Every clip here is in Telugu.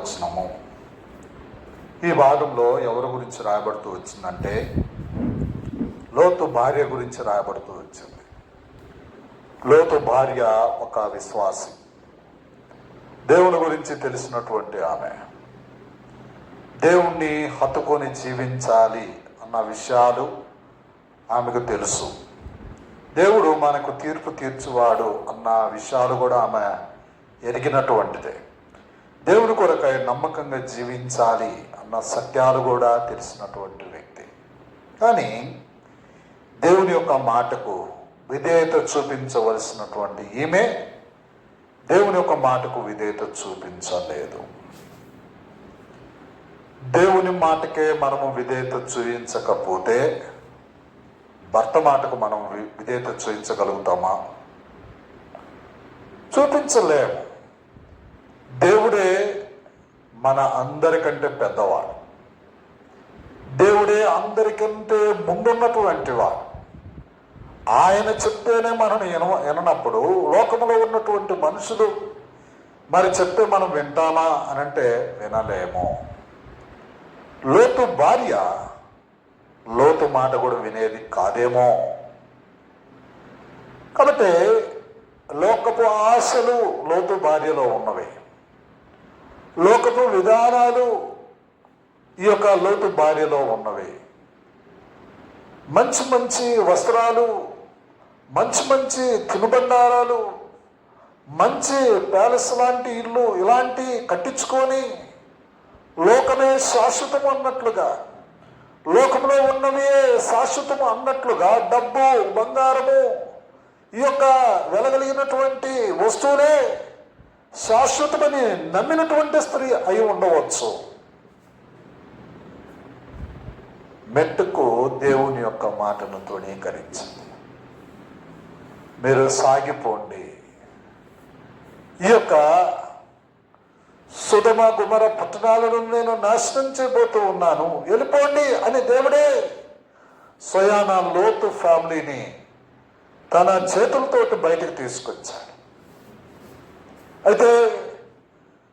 వచనము ఈ భాగంలో ఎవరి గురించి రాయబడుతూ వచ్చిందంటే లోతు భార్య గురించి రాయబడుతూ వచ్చింది. లోతు భార్య ఒక విశ్వాసి. దేవుని గురించి తెలిసినటువంటి ఆమె. దేవుణ్ణి హత్తుకొని జీవించాలి అన్న విషయాలు ఆమెకు తెలుసు. దేవుడు మనకు తీర్పు తీర్చువాడు అన్న విషయాలు కూడా ఆమె ఎరిగినటువంటిదే. దేవుని కొరకాయ నమ్మకంగా జీవించాలి అన్న సత్యాలు కూడా తెలిసినటువంటి వ్యక్తి. కానీ దేవుని యొక్క మాటకు విధేయత చూపించవలసినటువంటి ఈమె దేవుని యొక్క మాటకు విధేయత చూపించలేదు. దేవుని మాటకే మనము విధేయత చూపించకపోతే భర్త మాటకు మనం విధేయత చూపించగలుగుతామా? చూపించలేము. దేవుడే మన అందరికంటే పెద్దవాడు. దేవుడే అందరికంటే ముందున్నటువంటి వాడు. ఆయన చెప్తేనే మనం విన విననప్పుడు లోకంలో ఉన్నటువంటి మనుషులు మరి చెప్తే మనం వింటామా అని అంటే వినలేము. లోతు భార్య లోతు మాట కూడా వినేది కాదేమో. కాబట్టి లోకపు ఆశలు లోతు భార్యలో ఉన్నవి. లోకపు విధానాలు ఈ యొక్క లోతు భార్యలో ఉన్నవి. మంచి మంచి వస్త్రాలు మంచి మంచి తినుబండారాలు మంచి ప్యాలెస్ లాంటి ఇల్లు ఇలాంటి కట్టించుకొని లోకమే శాశ్వతం అన్నట్లుగా లోకంలో ఉన్నవే శాశ్వతం అన్నట్లుగా డబ్బు బంగారము ఈ యొక్క వెలగలిగినటువంటి వస్తువులే శాశ్వతమని నమ్మినటువంటి స్త్రీ అయి ఉండవచ్చు. మెట్టుకు దేవుని యొక్క మాటను తృణీకరించింది. మీరు సాగిపోండి. ఈ యొక్క సుధమ గుమర పట్టణాలను నేను నాశనం చేయబోతూ ఉన్నాను. వెళ్ళిపోండి అని దేవుడే స్వయానా లోతు ఫ్యామిలీని తన చేతులతోటి బయటకు తీసుకొచ్చాడు. అయితే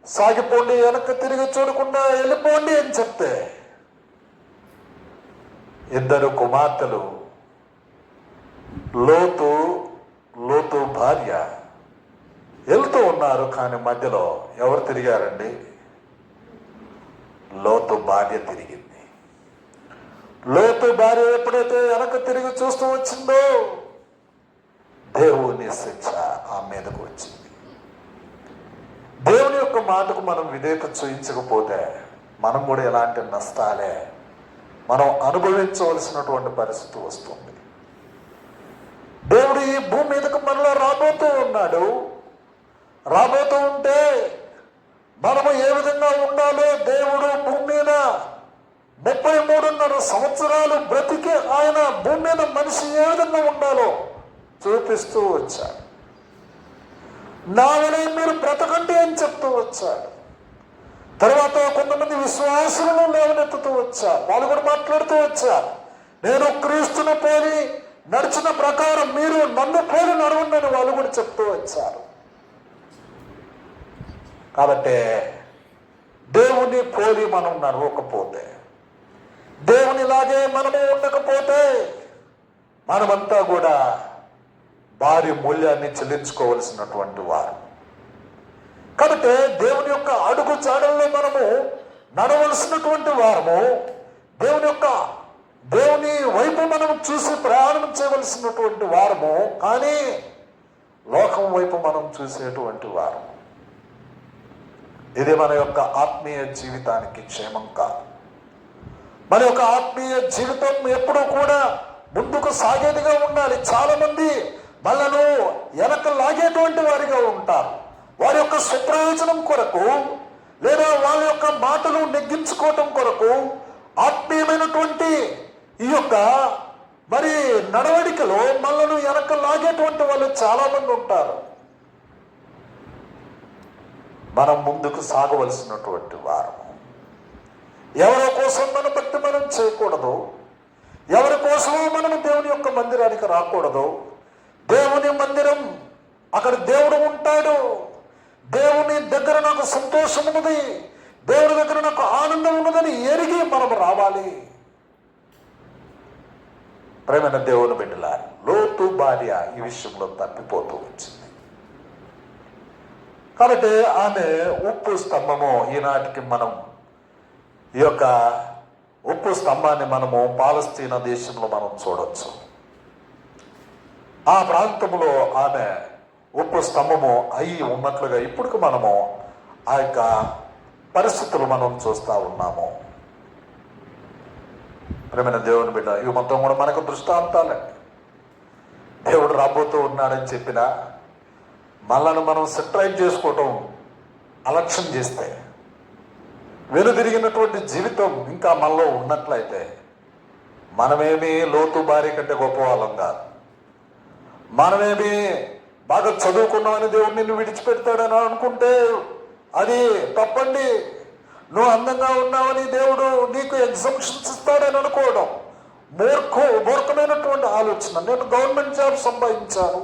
సాగిపోండి వెనక్కి తిరిగి చూడకుండా వెళ్ళిపోండి అని చెప్తే ఇద్దరు కుమార్తెలు లోతు లోతు భార్య వెళ్తూ ఉన్నారు కానీ మధ్యలో ఎవరు తిరిగారండి? లోతు భార్య తిరిగింది. లోతు భార్య ఎప్పుడైతే వెనక తిరిగి చూస్తూ వచ్చిందో దేవుని శిక్ష ఆ మీదకు వచ్చింది. దేవుని యొక్క మాటకు మనం విధేయత చూయించకపోతే మనం కూడా ఎలాంటి నష్టాలే? మనం అనుభవించవలసినటువంటి పరిస్థితి వస్తుంది. దేవుడు ఈ భూమి మీదకు మనలో రాబోతూ ఉన్నాడు. రాబోతూ ఉంటే మనము ఏ విధంగా ఉండాలో దేవుడు భూమి మీద ముప్పై మూడున్నర సంవత్సరాలు బ్రతికి ఆయన భూమి మీద మనిషి ఏ విధంగా ఉండాలో చూపిస్తూ వచ్చాడు. నా వలయం మీరు బ్రతకండి అని చెప్తూ వచ్చాడు. తర్వాత కొంతమంది విశ్వాసులను లేవనెత్తుతూ వచ్చారు. వాళ్ళు కూడా మాట్లాడుతూ వచ్చారు. నేను క్రీస్తును పోలి నడిచిన ప్రకారం మీరు నన్ను పోలి నడవండి అని వాళ్ళు కూడా చెప్తూ వచ్చారు. కాబట్టి దేవుని పోలి మనం నడవకపోతే దేవునిలాగే మనము ఉండకపోతే మనమంతా కూడా భారీ మూల్యాన్ని చెల్లించుకోవలసినటువంటి వారు. కాబట్టి దేవుని యొక్క అడుగు చాడల్లో మనము నడవలసినటువంటి వారము దేవుని యొక్క దేవుని వైపు మనం చూసి ప్రయాణం చేయవలసినటువంటి వారము కానీ లోకం వైపు మనం చూసేటువంటి వారము ఇది మన యొక్క ఆత్మీయ జీవితానికి క్షేమం కాదు. మన యొక్క ఆత్మీయ జీవితం ఎప్పుడూ కూడా ముందుకు సాగేదిగా ఉండాలి. చాలా మంది మనను వెనక లాగేటువంటి వారిగా ఉంటారు. వారి యొక్క సుప్రయోజనం కొరకు లేదా వాళ్ళ యొక్క మాటలు నెగ్గించుకోవటం కొరకు ఆత్మీయమైనటువంటి ఈ యొక్క మరి నడవడికలో మనను వెనక లాగేటువంటి వాళ్ళు చాలా మంది ఉంటారు. మనం ముందుకు సాగవలసినటువంటి వారము. ఎవరి కోసం మన భక్తి మనం చేయకూడదు? ఎవరి కోసమో మనం దేవుని యొక్క మందిరానికి రాకూడదు? దేవుని మందిరం అక్కడ దేవుడు ఉంటాడు. దేవుని దగ్గర నాకు సంతోషం ఉన్నది. దేవుడి దగ్గర నాకు ఆనందం ఉన్నదని ఎరిగి మనం రావాలి. ప్రేమైన దేవుని బిడ్డల లోతు భార్య ఈ విషయంలో తప్పిపోతూ వచ్చింది. కాబట్టి ఆమె ఉప్పు స్తంభము ఈనాటికి మనం ఈ యొక్క ఉప్పు స్తంభాన్ని మనము పాలస్తీనా దేశంలో మనం చూడొచ్చు. ఆ ప్రాంతంలో ఆమె ఉప్పు స్తంభము అయి ఉన్నట్లుగా ఇప్పటికి మనము ఆ యొక్క పరిస్థితులు మనం చూస్తూ ఉన్నాము. ప్రేమైన దేవుని బిడ్డ ఇవి మొత్తం కూడా మనకు దృష్టాంతాలండి దేవుడు రాబోతూ ఉన్నాడని చెప్పిన మనల్ని మనం సెట్రైట్ చేసుకోవటం అలక్ష్యం చేస్తే వెనుదిరిగినటువంటి జీవితం ఇంకా మనలో ఉన్నట్లయితే మనమేమి లోతు భారీ కంటే గొప్ప వాళ్ళం కాదు. మనమేమి బాగా చదువుకున్నామని దేవుడు నిన్ను విడిచిపెడతాడని అనుకుంటే అది తప్పండి. నువ్వు అందంగా ఉన్నావని దేవుడు నీకు ఎగ్జంప్షన్స్ ఇస్తాడని అనుకోవడం మూర్ఖ మూర్ఖమైనటువంటి ఆలోచన. నేను గవర్నమెంట్ జాబ్ సంపాదించాను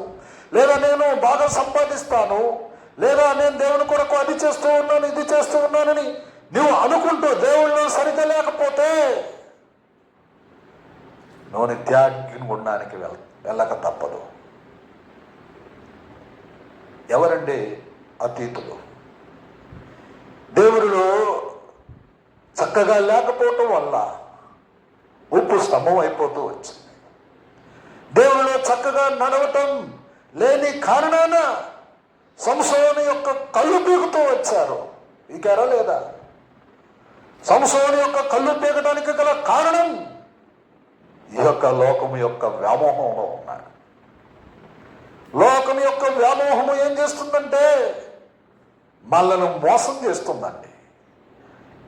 లేదా నేను బాగా సంపాదిస్తాను లేదా నేను దేవుని కొరకు అది చేస్తూ ఉన్నాను ఇది చేస్తూ ఉన్నానని నువ్వు అనుకుంటూ దేవుళ్ళు సరిగ్గా లేకపోతే నువ్వు నిత్యాగ్ని గుండానికి వెళ్ వెళ్ళక తప్పదు. ఎవరండి అతీతులు? దేవుడిలో చక్కగా లేకపోవటం వల్ల ఉప్పు స్తంభం అయిపోతూ వచ్చింది. దేవుడిలో చక్కగా నడవటం లేని కారణాన సంసోని యొక్క కళ్ళు పీకుతూ వచ్చారు. ఇకారా లేదా? సంసోని యొక్క కళ్ళు పీకడానికి గల కారణం ఈ యొక్క లోకము యొక్క వ్యామోహంలో లోకం యొక్క వ్యామోహము ఏం చేస్తుందంటే మనల్ని మోసం చేస్తుందండి.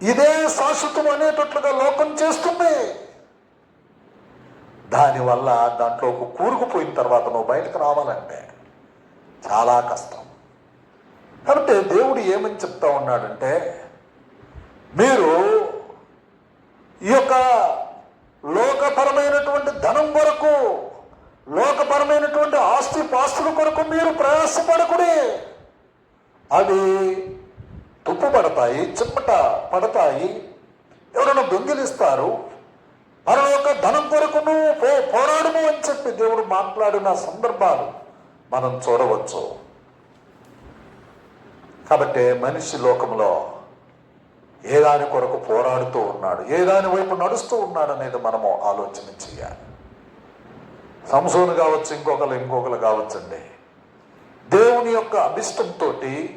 ఇదే శాశ్వతం అనేటట్లుగా లోకం చేస్తుంది. దానివల్ల దాంట్లో ఒక కూరుకుపోయిన తర్వాత నువ్వు బయటకు రావాలంటే చాలా కష్టం. కాబట్టి దేవుడు ఏమని చెప్తా ఉన్నాడంటే మీరు ఈ యొక్క లోకపరమైనటువంటి ధనం కొరకు లోకపరమైనటువంటి ఆస్తి పాస్తుల కొరకు మీరు ప్రయాసపడకుడి. అవి తుప్పు పడతాయి చిమ్మట పడతాయి. ఎవరైనా దొంగిలిస్తారు మరొక ధనం కొరకు నువ్వు పో పోరాడము అని చెప్పి దేవుడు మాట్లాడిన సందర్భాలు మనం చూడవచ్చు. కాబట్టి మనిషి లోకంలో ఏ దాని కొరకు పోరాడుతూ ఉన్నాడు ఏ దాని వైపు నడుస్తూ ఉన్నాడు అనేది మనము ఆలోచన చేయాలి. సంసోను కావచ్చు ఇంకొకరు ఇంకొకరు కావచ్చండి. దేవుని యొక్క అభిష్టంతో ఈ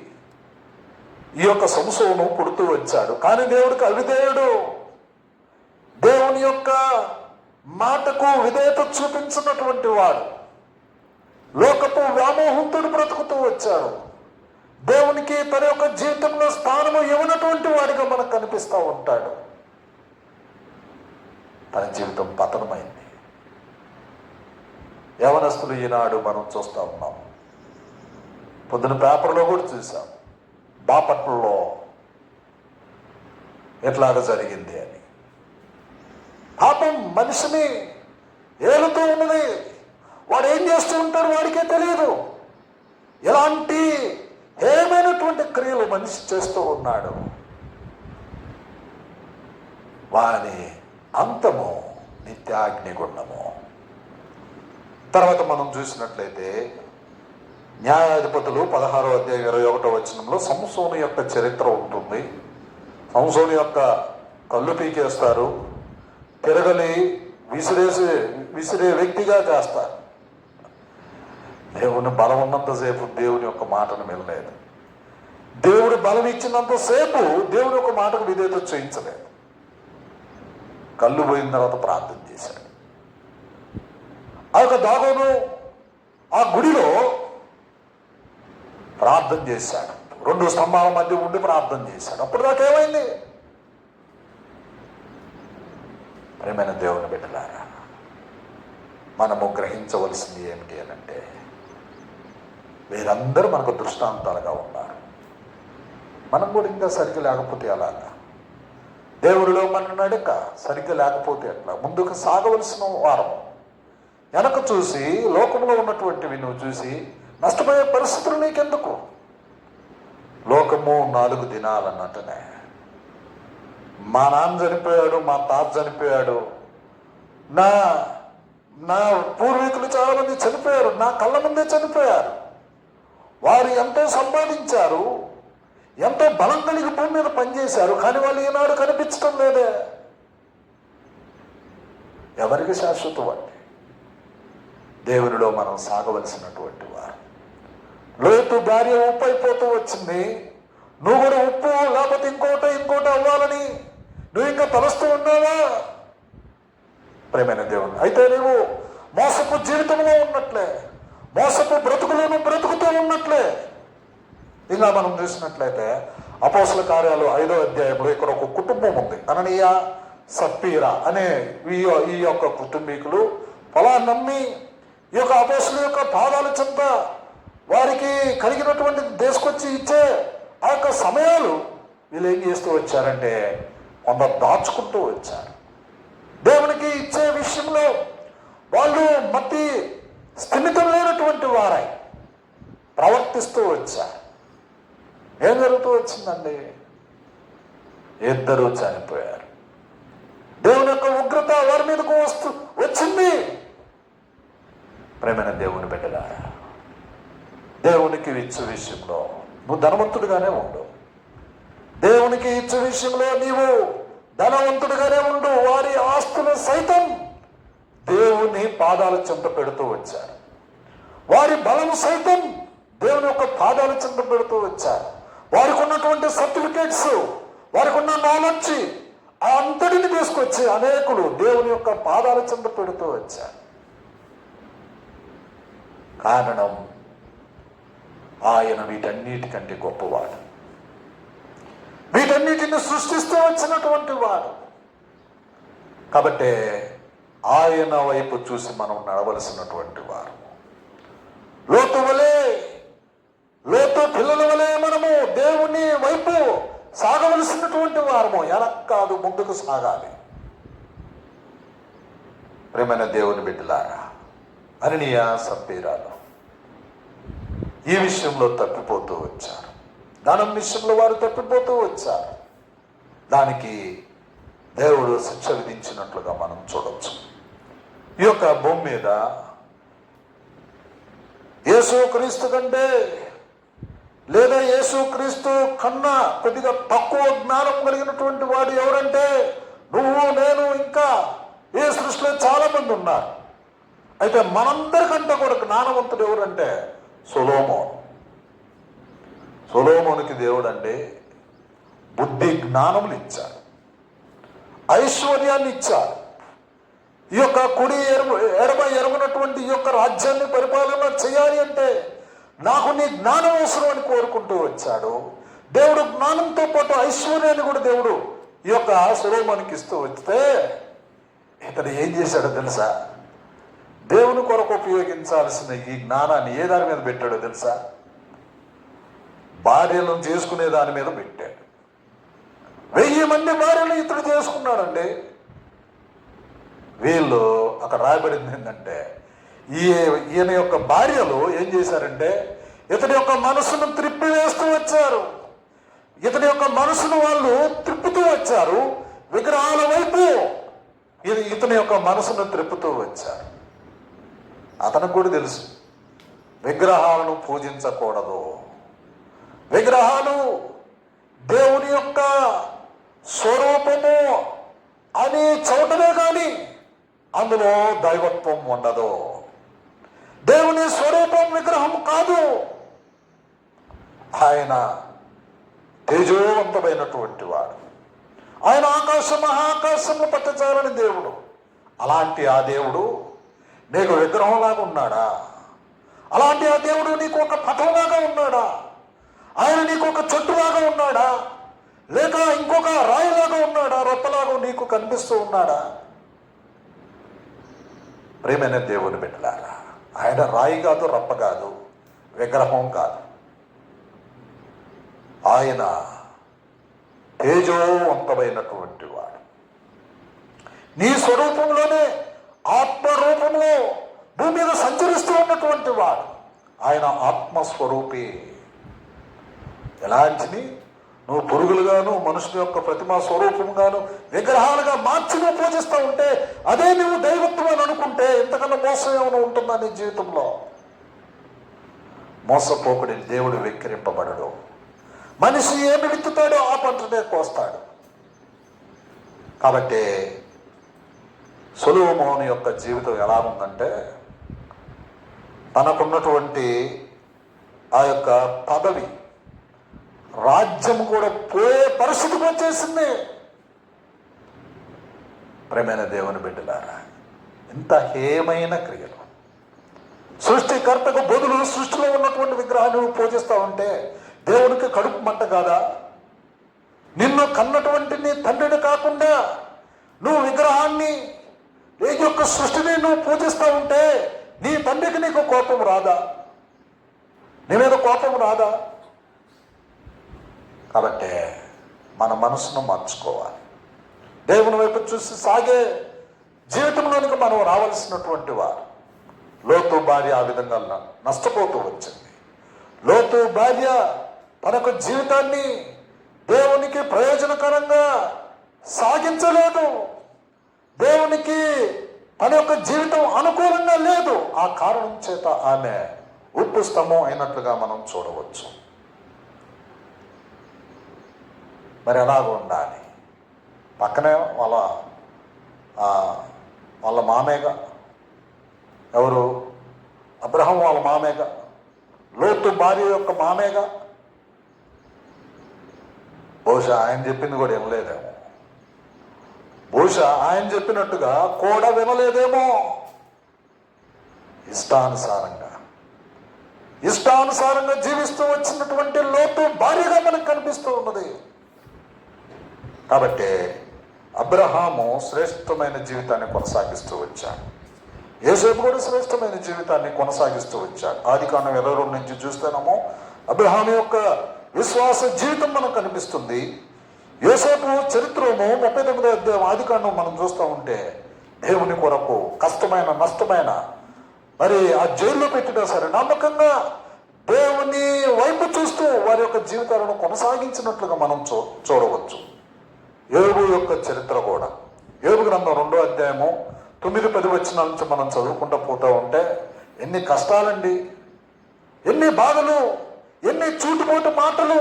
యొక్క సంసోను పుడుతూ వచ్చాడు. కానీ దేవుడికి అవిధేయుడు. దేవుని యొక్క మాటకు విధేయత చూపించినటువంటి వాడు. లోకపు వ్యామోహంతుడు బ్రతుకుతూ వచ్చాడు. దేవునికి తన యొక్క జీవితంలో స్థానము ఇవ్వనటువంటి వాడిగా మనకు కనిపిస్తూ ఉంటాడు. తన జీవితం పతనమైంది. యవనస్తులు ఈనాడు మనం చూస్తూ ఉన్నాం. పొద్దున పేపర్లో కూడా చూసాం బాపట్లలో ఎట్లాగ జరిగింది అని. పాపం మనిషిని ఏలుతూ ఉన్నది. వాడు ఏం చేస్తూ ఉంటాడు వాడికే తెలియదు ఎలాంటి ఏమైనటువంటి క్రియలు మనిషి చేస్తూ ఉన్నాడు. వాని అంతము నిత్యాగ్నిగుండము తర్వాత మనం చూసినట్లయితే న్యాయాధిపతులు పదహారో అధ్యాయం ఇరవై ఒకటో వచనంలో సంసోను యొక్క చరిత్ర ఉంటుంది. సంసోను యొక్క కళ్ళు పీకేస్తారు. తిరగలి విసిరేసి విసిరే వ్యక్తిగా చేస్తారు దేవుని బలం ఉన్నంతసేపు దేవుని యొక్క మాటను వినలేదు. దేవుడు బలం ఇచ్చినంతసేపు దేవుని యొక్క మాటకు విధేత చేయించలేదు. కళ్ళు పోయిన తర్వాత ప్రార్థన చేశాడు. ఆ యొక్క దాగోను ఆ గుడిలో ప్రార్థన చేశాడు. రెండు స్తంభాల మధ్య ఉండి ప్రార్థన చేశాడు. అప్పుడు దాకా ఏమైంది? ప్రేమైన దేవుని బిడ్డలారా మనము గ్రహించవలసింది ఏమిటి అని అంటే వీరందరూ మనకు దృష్టాంతాలుగా ఉన్నారు. మనం కూడా ఇంకా సరిగ్గా లేకపోతే అలాగా దేవుడిలో మన నడక సరిగ్గా లేకపోతే అట్లా ముందుకు సాగవలసిన వారం వెనక చూసి లోకంలో ఉన్నటువంటివి నువ్వు చూసి నష్టపోయే పరిస్థితులు నీకెందుకు? లోకము నాలుగు దినాలన్నట్టునే. మా నాన్న చనిపోయాడు మా తాత చనిపోయాడు. నా నా పూర్వీకులు చాలామంది చనిపోయారు నా కళ్ళ ముందే చనిపోయారు. వారు ఎంతో సంపాదించారు ఎంతో బలం కలిగి భూమి మీద పనిచేశారు కానీ వాళ్ళు ఈనాడు కనిపించడం లేదే. ఎవరికి శాశ్వతం వాటి దేవునిలో మనం సాగవలసినటువంటి వారు. లోతు భార్య ఉప్పు అయిపోతూ వచ్చింది. నువ్వు కూడా ఉప్పు లేకపోతే ఇంకోట ఇంకోటి అవ్వాలని నువ్వు ఇంకా తలస్తూ ఉన్నావా? ప్రేమైన దేవుడు అయితే నువ్వు మోసపు జీవితంలో ఉన్నట్లే మోసపు బ్రతుకులను బ్రతుకుతూ ఉన్నట్లే. ఇలా మనం చూసినట్లయితే అపోసల కార్యాలు ఐదో అధ్యాయంలో ఇక్కడ ఒక కుటుంబం ఉంది. అననీయ సప్పీరా అనే ఈ ఈ యొక్క కుటుంబీకులు పొలా నమ్మి ఈ యొక్క అపోసల యొక్క పాదాల చెంత వారికి కలిగినటువంటి దేశకొచ్చి ఇచ్చే ఆ యొక్క సమయాలు వీళ్ళు ఏం చేస్తూ వచ్చారంటే కొంత దాచుకుంటూ వచ్చారు. దేవునికి ఇచ్చే విషయంలో వాళ్ళు మట్టి స్థిమితం లేనటువంటి వారై ప్రవర్తిస్తూ వచ్చారు. ఏం జరుగుతూ వచ్చిందండి? ఇద్దరూ చనిపోయారు. దేవుని యొక్క ఉగ్రత వారి మీదకు వస్తూ వచ్చింది. ప్రేమైన దేవుని బిడ్డలారా దేవునికి ఇచ్చు విషయంలో నువ్వు ధనవంతుడిగానే ఉండు. దేవునికి ఇచ్చే విషయంలో నీవు ధనవంతుడిగానే ఉండు. వారి ఆస్తులు సైతం దేవుని పాదాల చెంత పెడుతూ వచ్చారు. వారి బలం సైతం దేవుని యొక్క పాదాల చెంత పెడుతూ వచ్చారు. వారికి ఉన్నటువంటి సర్టిఫికేట్స్ వారికి ఉన్న నాలెడ్జ్ ఆ అంతటిని తీసుకొచ్చి అనేకులు దేవుని యొక్క పాదాల చెంత పెడుతూ వచ్చారు. కారణం ఆయన వీటన్నిటికంటే గొప్పవాడు. వీటన్నిటిని సృష్టిస్తూ వచ్చినటువంటి వాడు. కాబట్టి ఆయన వైపు చూసి మనం నడవలసినటువంటి వారు. లోతు వలే లోతు పిల్లల వలె మనము దేవుని వైపు సాగవలసినటువంటి వారము. వెనక్ కాదు ముందుకు సాగాలి. ప్రేమైన దేవుని బిడ్డలారా అననీయ సప్పీరాలు ఈ విషయంలో తప్పిపోతూ వచ్చారు. దానం విషయంలో వారు తప్పిపోతూ వచ్చారు. దానికి దేవుడు శిక్ష విధించినట్లుగా మనం చూడవచ్చు ఈ యొక్క భూమి మీద యేసు క్రీస్తు కంటే లేదా యేసు క్రీస్తు కన్నా కొద్దిగా తక్కువ జ్ఞానం కలిగినటువంటి వాడు ఎవరంటే నువ్వు నేను ఇంకా ఈ సృష్టిలో చాలా మంది ఉన్నారు. అయితే మనందరికంటే కూడా జ్ఞానవంతుడు ఎవరంటే సొలోమోన్. సొలోమోనికి దేవుడు అంటే బుద్ధి జ్ఞానములు ఇచ్చాడు ఐశ్వర్యాన్ని ఇచ్చారు. ఈ యొక్క కుడి ఎరుగు ఎడమ ఎరుగునటువంటి ఈ యొక్క రాజ్యాన్ని పరిపాలన చేయాలి అంటే నాకు నీ జ్ఞానం అవసరం అని కోరుకుంటూ వచ్చాడు. దేవుడు జ్ఞానంతో పాటు ఐశ్వర్యాన్ని కూడా దేవుడు ఈ యొక్క సులోమానికి ఇస్తూ వస్తే ఇతడు ఏం చేశాడో తెలుసా? దేవుని కొరకు ఉపయోగించాల్సిన ఈ జ్ఞానాన్ని ఏ దాని మీద పెట్టాడో తెలుసా? భార్యలను చేసుకునే దాని మీద పెట్టాడు. వెయ్యి మంది భార్యలు ఇతడు చేసుకున్నాడండి. వీళ్ళు అక్కడ రాయబడింది ఏంటంటే ఈ ఈయన యొక్క భార్యలు ఏం చేశారంటే ఇతని యొక్క మనసును త్రిప్పి వేస్తూ వచ్చారు. ఇతని యొక్క మనసును వాళ్ళు త్రిప్పుతూ వచ్చారు. విగ్రహాల వైపు ఇది ఇతని యొక్క మనసును త్రిప్పుతూ వచ్చారు. అతనికి కూడా తెలుసు. విగ్రహాలను పూజించకూడదు. విగ్రహాలు దేవుని యొక్క స్వరూపము అని చోటనే కానీ అందులో దైవత్వం ఉండదు. దేవుని స్వరూపం విగ్రహం కాదు. ఆయన తేజోవంతమైనటువంటి వాడు. ఆయన ఆకాశ మహాకాశము పట్టచాలని దేవుడు. అలాంటి ఆ దేవుడు నీకు విగ్రహంలాగా ఉన్నాడా? అలాంటి ఆ దేవుడు నీకు ఒక పథంలాగా ఉన్నాడా? ఆయన నీకు ఒక చెట్టులాగా ఉన్నాడా? లేక ఇంకొక రాయిలాగా ఉన్నాడా? రొప్పలాగా నీకు కనిపిస్తూ ఉన్నాడా? ప్రేమైన దేవుని బిడ్డలారా ఆయన రాయి కాదు రప్ప కాదు విగ్రహం కాదు. ఆయన తేజోవంతమైనటువంటి వాడు. నీ స్వరూపంలోనే ఆత్మరూపంలో భూమి మీద సంచరిస్తూ ఉన్నటువంటి వాడు. ఆయన ఆత్మస్వరూపి. ఎలాంటిని నువ్వు పురుగులుగాను మనుషుల యొక్క ప్రతిమా స్వరూపంగాను విగ్రహాలుగా మార్చి నువ్వు పూజిస్తూ ఉంటే అదే నువ్వు దైవత్వం అని అనుకుంటే ఇంతకన్నా మోసం ఏమైనా ఉంటుందా నీ జీవితంలో? మోసపోకుడి దేవుడు వెక్కిరింపబడడు. మనిషి ఏమి విత్తుతాడో ఆ పంటనే కోస్తాడు. కాబట్టి సొలుమోహన్ యొక్క జీవితం ఎలా ఉందంటే తనకున్నటువంటి ఆ యొక్క పదవి రాజ్యం కూడా పోయే పరిస్థితికి వచ్చేసింది ప్రేమైన దేవుని బిడ్డలారా ఇంత హేమైన క్రియలు సృష్టికర్తకు బదులు సృష్టిలో ఉన్నటువంటి విగ్రహాన్ని నువ్వు పూజిస్తా ఉంటే దేవునికి కడుపు మంట కాదా? నిన్ను కన్నటువంటి నీ తండ్రిని కాకుండా నువ్వు విగ్రహాన్ని నీ యొక్క సృష్టిని నువ్వు పూజిస్తూ ఉంటే నీ తండ్రికి నీకు కోపం రాదా? నీ మీద కోపం రాదా? కాబట్టి మన మనసును మార్చుకోవాలి. దేవుని వైపు చూసి సాగే జీవితంలోనికి మనం రావాల్సినటువంటి వారు. లోతు భార్య ఆ విధంగా నష్టపోతూ వచ్చింది. లోతు భార్య తనకు జీవితాన్ని దేవునికి ప్రయోజనకరంగా సాగించలేదు. దేవునికి తన యొక్క జీవితం అనుకూలంగా లేదు. ఆ కారణం చేత ఆమె ఉప్పు స్తంభం అయినట్లుగా మనం చూడవచ్చు. మరి ఎలాగ ఉండాలి? పక్కనే వాళ్ళ వాళ్ళ మామేగా ఎవరు? అబ్రహం వాళ్ళ మామేగా లోతు భార్య యొక్క మామేగా బహుశా ఆయన చెప్పింది కూడా వినలేదేమో. బహుశా ఆయన చెప్పినట్టుగా కూడా వినలేదేమో. ఇష్టానుసారంగా. ఇష్టానుసారంగా జీవిస్తూ వచ్చినటువంటి లోతు భారీగా మనకు కనిపిస్తూ ఉన్నది. కాబట్టి అబ్రహాము శ్రేష్టమైన జీవితాన్ని కొనసాగిస్తూ వచ్చాడు. యేసేపు కూడా శ్రేష్టమైన జీవితాన్ని కొనసాగిస్తూ వచ్చాడు. ఆది కాండం ఇరవై నుంచి చూస్తేనేమో అబ్రహాం యొక్క విశ్వాస జీవితం మనకు కనిపిస్తుంది. యోసేపు చరిత్రము ముప్పై తొమ్మిదో అధ్యాయం ఆదికాండం మనం చూస్తూ ఉంటే దేవుని కొరకు కష్టమైన నష్టమైన మరి ఆ జైల్లో పెట్టినా సరే నమ్మకంగా దేవుని వైపు చూస్తూ వారి యొక్క జీవితాలను కొనసాగించినట్లుగా మనం చూ చూడవచ్చు. ఏబు యొక్క చరిత్ర కూడా. ఏబు గ్రంథం రెండో అధ్యాయము తొమ్మిది పది వచ్చిన నుంచి మనం చదువుకుంటూ పోతూ ఉంటే ఎన్ని కష్టాలండి ఎన్ని బాధలు ఎన్ని చూటుపోటు మాటలు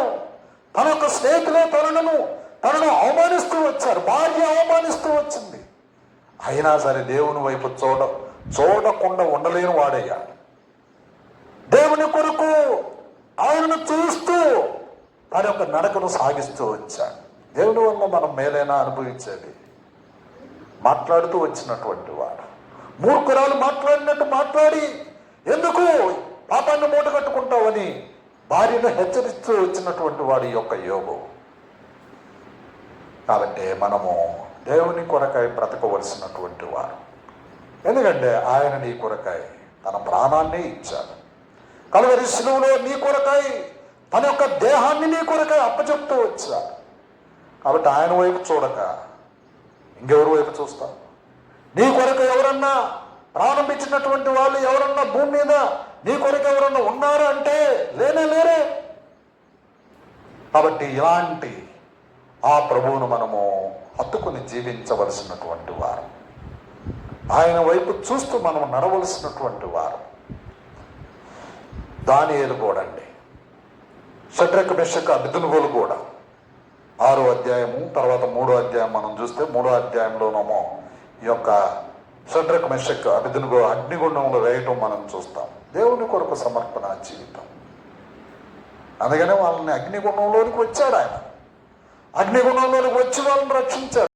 తన యొక్క స్నేహితులే తరుణను తనను అవమానిస్తూ వచ్చారు. భార్య అవమానిస్తూ వచ్చింది. అయినా సరే దేవుని వైపు చూడ చూడకుండా ఉండలేని వాడయ్యా. దేవుని కొరకు ఆయనను చూస్తూ తన యొక్క నడకను సాగిస్తూ వచ్చాడు దేవుని వల్ల మనం మేలైనా అనుభవించేది. మాట్లాడుతూ వచ్చినటువంటి వాడు. మూర్ఖురాలు మాట్లాడినట్టు మాట్లాడి ఎందుకు పాపాన్ని మూట కట్టుకుంటావని భార్యను హెచ్చరిస్తూ వచ్చినటువంటి వాడి యొక్క యోగం కాబట్టి మనము దేవుని కొరకై బ్రతకవలసినటువంటి వారు. ఎందుకంటే ఆయన నీ కొరకై తన ప్రాణాన్ని ఇచ్చాడు. కలవరి శిలువలో నీ కొరకై తన యొక్క దేహాన్ని నీ కొరకై అప్పచెప్తూ వచ్చాడు. కాబట్టి ఆయన వైపు చూడక ఇంకెవరి వైపు చూస్తాం నీ కొరకు ఎవరన్నా ప్రారంభించినటువంటి వాళ్ళు ఎవరన్నా భూమి మీద నీ కొరకు ఎవరన్నా ఉన్నారా అంటే లేనే లేరే. కాబట్టి ఇలాంటి ఆ ప్రభువును మనము హత్తుకుని జీవించవలసినటువంటి వారు. ఆయన వైపు చూస్తూ మనం నడవలసినటువంటి వారు. దాని ఏది కూడా అండి. షడ్రక మెషక్ అభిదునుగోలు కూడా. ఆరో అధ్యాయము తర్వాత మూడో అధ్యాయం మనం చూస్తే మూడో అధ్యాయంలోనేమో ఈ యొక్క షడ్రక మిషక్ అభిదునుగో అగ్నిగుండంలో వేయటం మనం చూస్తాం. దేవుని కొరకు సమర్పణ జీవితం. అందుకనే వాళ్ళని అగ్నిగుండంలోనికి వచ్చాడు ఆయన. అగ్నిగుండంలోనికి వచ్చి వాళ్ళని రక్షించాడు